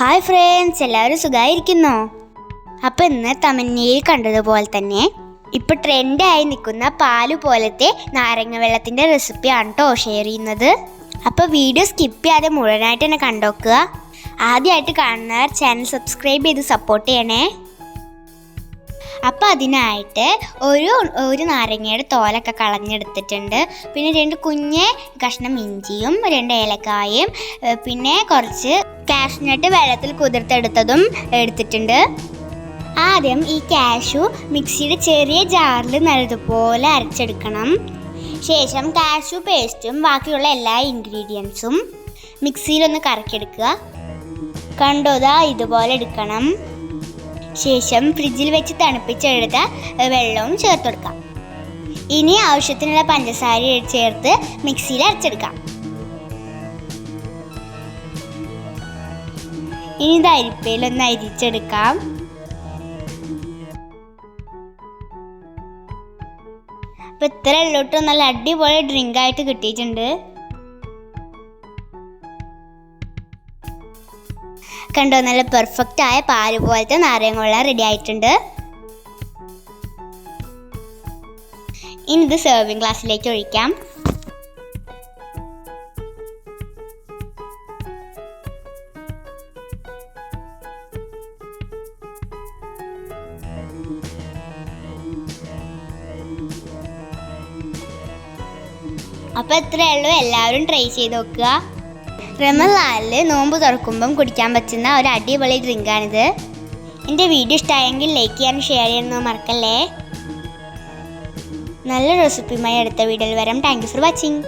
Hi friends എല്ലാവരും സുഖമായിരിക്കുന്നോ അപ്പോൾ ഇന്ന് തമന്നയിൽ കണ്ടതുപോലെ തന്നെ ഇപ്പോൾ ട്രെൻഡായി നിൽക്കുന്ന പാൽ പോലത്തെ നാരങ്ങ വെള്ളത്തിന്റെ റെസിപ്പിയാണ് കേട്ടോ ഷെയർ ചെയ്യുന്നത്. അപ്പോൾ വീഡിയോ സ്കിപ്പ് ചെയ്യാതെ മുഴുവനായിട്ട് തന്നെ കണ്ടോക്കുക. ആദ്യമായിട്ട് കാണുന്നവർ ചാനൽ സബ്സ്ക്രൈബ് ചെയ്ത് സപ്പോർട്ട് ചെയ്യണേ. അപ്പോൾ അതിനായിട്ട് ഒരു ഒരു നാരങ്ങയുടെ തോലൊക്കെ കളഞ്ഞെടുത്തിട്ടുണ്ട്. പിന്നെ രണ്ട് കുഞ്ഞ് കഷ്ണം ഇഞ്ചിയും രണ്ട് ഏലക്കായും പിന്നെ കുറച്ച് കാഷ്നട്ട് വെള്ളത്തിൽ കുതിർത്തെടുത്തതും എടുത്തിട്ടുണ്ട്. ആദ്യം ഈ കാഷു മിക്സിയുടെ ചെറിയ ജാറിൽ നല്ലതുപോലെ അരച്ചെടുക്കണം. ശേഷം കാഷു പേസ്റ്റും ബാക്കിയുള്ള എല്ലാ ഇൻഗ്രീഡിയൻസും മിക്സിയിലൊന്ന് കറക്കിയെടുക്കുക. കണ്ടോതാ ഇതുപോലെ എടുക്കണം. ശേഷം ഫ്രിഡ്ജിൽ വെച്ച് തണുപ്പിച്ചെടുത്ത വെള്ളവും ചേർത്ത് കൊടുക്കാം. ഇനി ആവശ്യത്തിനുള്ള പഞ്ചസാര ചേർത്ത് മിക്സിയിൽ അരച്ചെടുക്കാം. ഇനി ഇത് അരിപ്പയിലൊന്ന് അരിച്ചെടുക്കാം. അപ്പൊ ഇത്ര ഉള്ളോട്ട് നല്ല അടിപൊളി ഡ്രിങ്ക് ആയിട്ട് കിട്ടിയിട്ടുണ്ട്. കണ്ടോ? നല്ല പെർഫെക്റ്റ് ആയ പാൽ പോലത്തെ നാരങ്ങ റെഡി ആയിട്ടുണ്ട്. ഇനി ഇത് സെർവിങ് ഗ്ലാസ്സിലേക്ക് ഒഴിക്കാം. അപ്പോൾ ഇത്രയേ ഉള്ളൂ. എല്ലാവരും ട്രൈ ചെയ്ത് നോക്കുക. റമദാനിൽ നോമ്പ് തുറക്കുമ്പം കുടിക്കാൻ പറ്റുന്ന ഒരു അടിപൊളി ഡ്രിങ്കാണിത്. എന്റെ വീഡിയോ ഇഷ്ടമായെങ്കിൽ ലൈക്ക് ചെയ്യാനും ഷെയർ ചെയ്യാനൊന്നും മറക്കല്ലേ? നല്ല റെസിപ്പിയുമായി അടുത്ത വീഡിയോയിൽ വരാം. Thank you for watching